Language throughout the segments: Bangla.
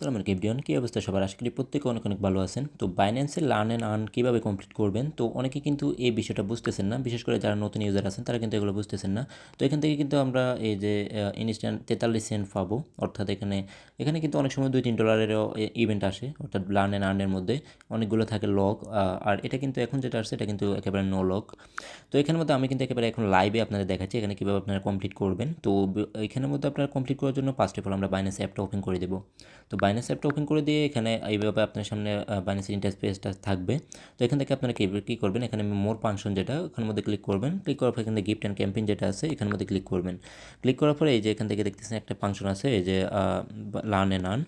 সালাম আলাইকুম এভরিওয়ান, কী অবস্থা? সবার আশা করি প্রত্যেকে অনেক অনেক ভালো আছেন। তো বাইন্যান্সের লার্ন অ্যান্ড আর্ন কীভাবে কমপ্লিট করবেন? তো অনেকে কিন্তু এই বিষয়টা বুঝতেছেন না। বিশেষ করে যারা নতুন ইউজার আছেন, তারা কিন্তু এগুলো বুঝতেছেন না। তো এখান থেকে কিন্তু আমরা এই যে ইনস্ট্যান্ট তেতাল্লিশ সেন্ট পাবো। অর্থাৎ এখানে এখানে কিন্তু অনেক সময় দুই তিন ডলারেরও ইভেন্ট আসে। অর্থাৎ লার্ন অ্যান্ড আর্নের মধ্যে অনেকগুলো থাকে লক আর এটা কিন্তু এখন যেটা আসছে, এটা কিন্তু একেবারে নো লক তো এখানের মধ্যে আমি কিন্তু একেবারে এখন লাইভে আপনাদের দেখাচ্ছি, এখানে কীভাবে আপনারা কমপ্লিট করবেন। তো এখানের মধ্যে আপনারা কমপ্লিট করার জন্য ফার্স্ট অফ অল আমরা বাইন্যান্স অ্যাপটা ওপেন করে দেবো। তো বাইন্যান্স অ্যাপটা ওপেন করে দিয়ে এখানে এইভাবে আপনার সামনে বাইন্যান্সের ইন্টারফেসটা থাকবে। তো এখান থেকে আপনারা কী কী করবেন? এখানে মোর ফাংশন যেটা, ওখানের মধ্যে ক্লিক করবেন। ক্লিক করার পর এখানে গিফট অ্যান্ড ক্যাম্পেইন যেটা আছে, এখানের মধ্যে ক্লিক করবেন। ক্লিক করার পরে এই যে এখান থেকে দেখতেছেন একটা ফাংশন আছে, এই যে লার্ন এ নান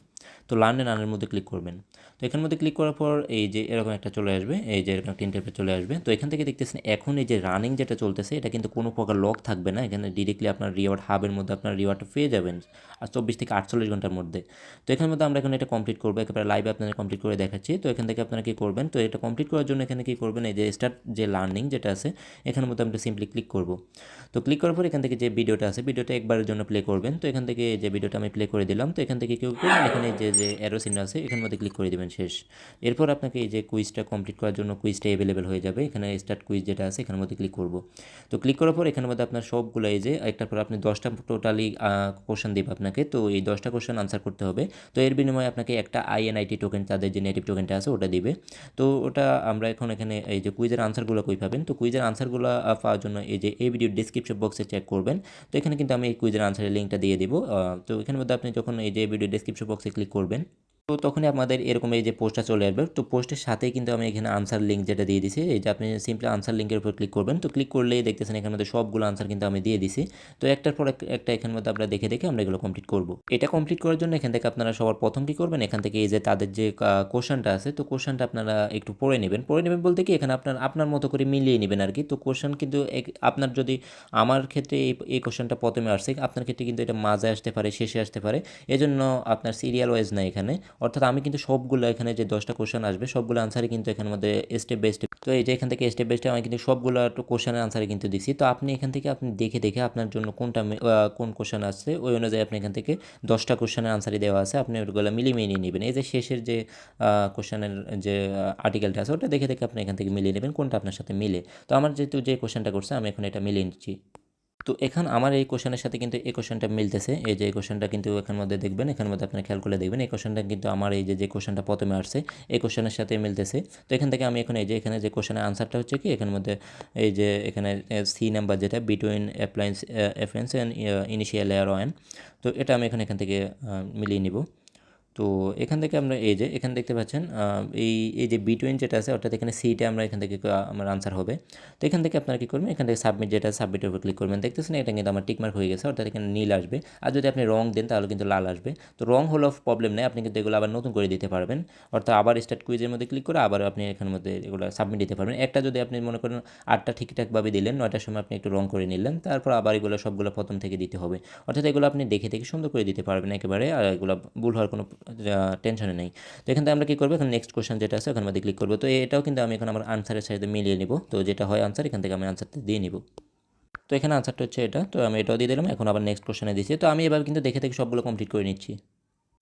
তো লার্ন এ নানের মধ্যে ক্লিক করবেন। তো এখানের মধ্যে ক্লিক করার পর এই যে এরকম একটা চলে আসবে, এই যে এরকম একটা চলে আসবে। তো এখান থেকে দেখতেছেন এখন এই যে রানিং যেটা চলতেছে, এটা কিন্তু কোনো প্রকার লক থাকবে না। এখানে ডিরেক্টলি আপনার রিওয়ার্ড হাবের মধ্যে আপনার রিওয়ার্ডটা পেয়ে যাবেন আর চব্বিশ থেকে আটচল্লিশ ঘণ্টার মধ্যে। তো এখানের মধ্যে আমরা এখন এটা কমপ্লিট করব। একেবারে লাইভে আপনাদের কমপ্লিট করে দেখাচ্ছি। তো এখান থেকে আপনারা কী করবেন, তো এটা কমপ্লিট করার জন্য এখানে কী করবেন, এই যে স্টার্ট যে লার্নিং যেটা আছে, এখানের মধ্যে আমরা সিম্পলি ক্লিক করব। তো ক্লিক করার পর এখান থেকে যে ভিডিওটা আছে, ভিডিওটা একবারের জন্য প্লে করবেন। তো এখান থেকে যে ভিডিওটা আমি প্লে করে দিলাম। তো এখান থেকে কেউ করবেন, এখানে যে যে অ্যারো সিন আছে, এখানের মধ্যে ক্লিক করে দেবেন। শেষ। এরপর আপনাকে এই যে কুইজটা কমপ্লিট করার জন্য কুইজটা অ্যাভেলেবেল হয়ে যাবে। এখানে স্টার্ট কুইজ যেটা আছে, এখানের মধ্যে ক্লিক করব। তো ক্লিক করার পর এখানের মধ্যে আপনার সবগুলো এই যে একটার পর আপনি দশটা টোটালি কোশ্চেন দেবে আপনাকে। তো এই দশটা কোশ্চেন আনসার করতে হবে। তো এর বিনিময়ে আপনাকে একটা আইএনআইটি টোকেন তাদের যে নেটিভ টোকেনটা আছে, ওটা দিবে। তো ওটা আমরা এখন এখানে এই যে কুইজের আনসারগুলো কই পাবেন? তো কুইজের আনসারগুলো পাওয়ার জন্য এই যে এই ভিডিও ডিসক্রিপশন বক্সে চেক করবেন। তো এখানে কিন্তু আমি এই কুইজের আনসারের লিঙ্কটা দিয়ে দিব। তো এখানের মধ্যে আপনি যখন এই যে ভিডিও ডিসক্রিপশন বক্সে ক্লিক করবেন তো তখনই আপনাদের এরকম এই যে পোস্টটা চলে আসবে। তো পোস্টের সাথেই কিন্তু আমি এখানে আনসার লিঙ্ক যেটা দিয়ে দিছি, এই যে আপনি সিম্পলি আনসার লিঙ্কের উপর ক্লিক করবেন। তো ক্লিক করলেই দেখতেছেন এখানের মধ্যে সবগুলো আনসার কিন্তু আমি দিয়ে দিছি। তো একটার পর একটা এখানের মধ্যে আমরা দেখে দেখে আমরা এগুলো কমপ্লিট করব। এটা কমপ্লিট করার জন্য এখান থেকে আপনারা সবার প্রথম কী করবেন? এখান থেকে এই যে তাদের যে কোশ্চেনটা আছে, তো কোশ্চেনটা আপনারা একটু পড়ে নেবেন। পড়ে নেবেন বলতে কি এখানে আপনার আপনার মতো করে মিলিয়ে নেবেন আর কি তো কোশ্চেন কিন্তু আপনার যদি আমার ক্ষেত্রে এই এই কোশ্চেনটা প্রথমে আসছে, আপনার ক্ষেত্রে কিন্তু এটা মাঝে আসতে পারে, শেষে আসতে পারে। এজন্য আপনার সিরিয়াল ওয়াইজ না এখানে। অর্থাৎ আমি কিন্তু সবগুলো এখানে যে দশটা কোশ্চেন আসবে, সবগুলো আনসারই কিন্তু এখানের মধ্যে স্টেপ বাই স্টেপ তো এই যে এখান থেকে স্টেপ বাই স্টেপ আমি কিন্তু সবগুলো একটু কোশ্চেনের আনসারে কিন্তু দিচ্ছি তো আপনি এখান থেকে আপনি দেখে দেখে আপনার জন্য কোনটা কোন কোশ্চেন আসছে, ওই অনুযায়ী আপনি এখান থেকে দশটা কোশ্চেনের আনসারই দেওয়া আছে। আপনি ওগুলো মিলিয়ে মিলিয়ে নেবেন। এই যে শেষের যে কোশ্চেনের যে আর্টিকেলটা আছে, ওটা দেখে দেখে আপনি এখান থেকে মিলিয়ে নেবেন কোনটা আপনার সাথে মিলে। তো আমার যেহেতু যে কোশ্চেনটা করছে, আমি এখন এটা মিলিয়ে নিচ্ছি। তো এখন আমার এই কোশ্চেনের সাথে কিন্তু এই কোশ্চেনটা মিলতেছে। এই যে এই কোশ্চেনটা কিন্তু এখান মধ্যে দেখবেন এখানের মধ্যে আপনি খেয়াল করে দেখবেন, এই কোশ্চেনটা কিন্তু আমার এই যে যে কোশ্চেনটা প্রথমে আসছে, এই কোশ্চেনের সাথে মিলতেছে। তো এখান থেকে আমি এখন এই যে, এখানে যে কোশ্চেনের আনসারটা হচ্ছে কি এখানের মধ্যে এই যে, এখানে সি নাম্বার যেটা between appliance offence and initial air one তো এটা আমি এখন এখান থেকে মিলিয়ে নিব। তো এখান থেকে আমরা এই যে, এখানে দেখতে পাচ্ছেন এই এই যে বি বিটুইন যেটা আছে, অর্থাৎ এখানে সিটা আমরা এখান থেকে আমার আনসার হবে। তো এখান থেকে আপনারা কী করবেন, এখান থেকে সাবমিট যেটা সাবমিটের উপর ক্লিক করবেন। দেখতেছেন এটা কিন্তু আমার টিকমার্ক হয়ে গেছে, অর্থাৎ এখানে নীল আসবে। আর যদি আপনি রং দেন, তাহলে কিন্তু লাল আসবে। তো রং হলো প্রবলেম নেই, আপনি কিন্তু এগুলো আবার নতুন করে দিতে পারবেন। অর্থাৎ আবার স্টার্ট কুইজের মধ্যে ক্লিক করে আবার আপনি এখানের মধ্যে এগুলো সাবমিট দিতে পারবেন। একটা যদি আপনি মনে করেন আটটা ঠিকঠাকভাবে দিলেন, নয়টার সময় আপনি একটু রং করে নিলেন, তারপর আবার এগুলো সবগুলো প্রথম থেকে দিতে হবে। অর্থাৎ এগুলো আপনি দেখে দেখে সুন্দর করে দিতে পারবেন একেবারে, আর এগুলো ভুল হওয়ার কোনো টেনশন নেই। তো এখান থেকে আমরা কী করব? এখানে নেক্সট কোশ্চেন যেটা আছে ওখানে মধ্যে ক্লিক করব। তো এটাও কিন্তু আমি এখন আমার আনসারের সাথে মিলিয়ে নিব। তো যেটা হয় আনসার এখান থেকে আমি আনসারটা দিয়ে নিব। তো এখানে আনসারটা হচ্ছে এটা। তো আমি এটাও দিয়ে দিলাম। এখন আবার নেক্সট কোশ্চেনে দিচ্ছি। তো আমি এবার কিন্তু দেখে দেখে সবগুলো কমপ্লিট করে নিচ্ছি।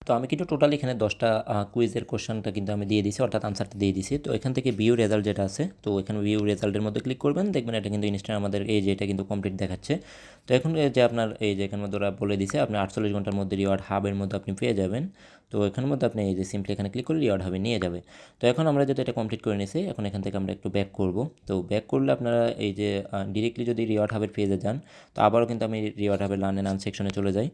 তো আমি কিন্তু টোটালি এখানে দশটা কুইজের কোশ্চেনটা কিন্তু আমি দিয়ে দিছি অর্থাৎ আনসারটা দিয়ে দিছি তো এখান থেকে ভিউ রেজাল্ট যেটা আছে, তো এখানে ভিউ রেজাল্টের মধ্যে ক্লিক করবেন, দেখবেন এটা কিন্তু ইনস্টাগ্রাম আমাদের এই যে এটা কিন্তু কমপ্লিট দেখাচ্ছে। তো এখন যে আপনার, এই যে এখানের মধ্যে ওরা বলে দিছে আপনি আটচল্লিশ ঘণ্টার মধ্যে রিওয়ার্ড হাবের মধ্যে আপনি পেয়ে যাবেন। তো এখানের মধ্যে আপনি এই যে সিম্পলি এখানে ক্লিক করলে রিওয়ার্ড হবে নিয়ে যাবে। তো এখন আমরা যদি এটা কমপ্লিট করে নিছি এখন এখান থেকে আমরা একটু ব্যাক করব। তো ব্যাক করলে আপনারা এই যে ডিরেক্টলি যদি রিওয়ার্ড হাবের পেজে যান, তো আবারও কিন্তু আমি রিওয়ার্ড হাবের লার্ন অ্যান্ড সেকশনে চলে যাই।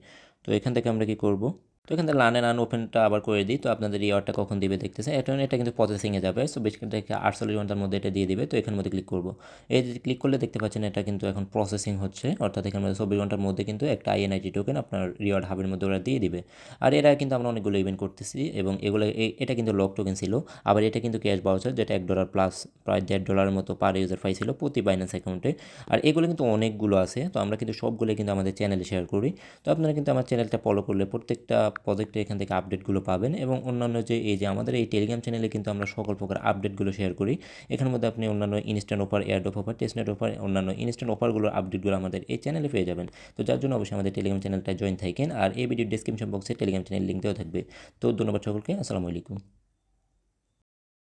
তো এখান থেকে আমরা কি করব? তো এখান থেকে লার্ন অ্যান্ড ওপেনটা আবার করে দিই। তো আপনাদের ইয়ারটা কখন দিবে দেখতেছে। এটা এটা কিন্তু প্রসেসিংয়ে যাবে। সো বেশ থেকে আটচল্লিশ ঘণ্টার মধ্যে এটা দিয়ে দিবে। তো এখানের মধ্যে ক্লিক করব। এই ক্লিক করলে দেখতে পাচ্ছেন এটা কিন্তু এখন প্রসেসিং হচ্ছে। অর্থাৎ এখানের মধ্যে চব্বিশ ঘণ্টার মধ্যে কিন্তু একটা আইএনআইটি টোকেন আপনার রিওয়ার্ড হাবের মধ্যে ওরা দিয়ে দিবে। আর এরা কিন্তু আমরা অনেকগুলো ইভেন্ট করতেছি এবং এগুলো এটা কিন্তু লক টোকেন ছিল। আবার এটা কিন্তু ক্যাশ বাউচার যেটা এক ডলার প্লাস প্রায় দেড় ডলারের মতো পার ইউজার পাইছিল প্রতি বাইন্যান্স অ্যাকাউন্টে আর এগুলো কিন্তু অনেকগুলো আছে। তো আমরা কিন্তু সবগুলো কিন্তু আমাদের চ্যানেলে শেয়ার করি। তো আপনারা কিন্তু আমার চ্যানেলটা ফলো করলে প্রত্যেকটা প্রজেক্টে এখান থেকে আপডেটগুলো পাবেন এবং অন্যান্য যে, এই যে আমাদের এই টেলিগ্রাম চ্যানেলে কিন্তু আমরা সকল প্রকার আপডেটগুলো শেয়ার করি। এখানের মধ্যে আপনি অন্যান্য instant offer airdrop offer testnet offer অন্যান্য ইনস্ট্যান্ট অফারগুলোর আপডেটগুলো আমাদের এই চ্যানেলে পেয়ে যাবেন। তো যার জন্য অবশ্যই আমাদের টেলিগ্রাম চ্যানেলটা জয়েন থাকেন আর এই ভিডিও ডিসক্রিপশন বক্সে টেলিগ্রাম চ্যানেল লিঙ্ক দেওয়া থাকবে। তো ধন্যবাদ সকলকে, আসসালামু আলাইকুম।